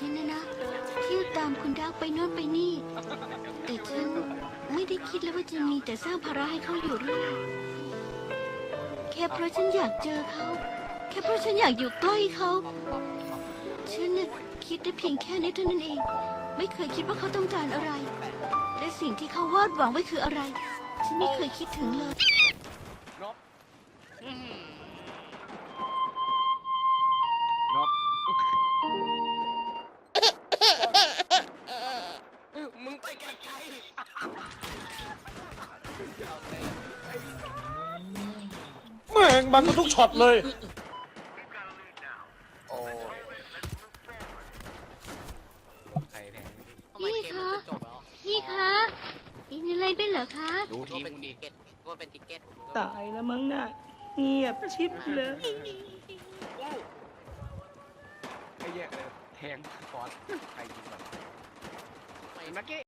ฉันนะนะเที่ยวตามคุณดักไปโน่นไปนี่ แต่ฉันไม่ได้คิดเลยว่าจะมีแต่สร้างภาระให้เขาอยู่เรื่อยแค่เพราะฉันอยากเจอเขา แค่เพราะฉันอยากอยู่ใกล้เขาฉันน่ะคิดได้เพียงแค่นี้เท่านั้นเอง ไม่เคยคิดว่าเขาต้องการอะไร และสิ่งที่เขาวาดหวังไว้คืออะไร ฉันไม่เคยคิดถึงเลยนบมึงไปไกล แม่งบังทุกช็อตเลยๆโอ้ยใครแทงพี่คะพี่คะมีอะไรด้วยเหรอคะ ดูทีมเป็นมึงติดิเก็ตว่าเป็นติเก็ตตายแล้วมั้งน่ะเงียบชิบเลยไอ้แยกเลยแทงฟอสใครยิงก่อนไม่เมื่อกี้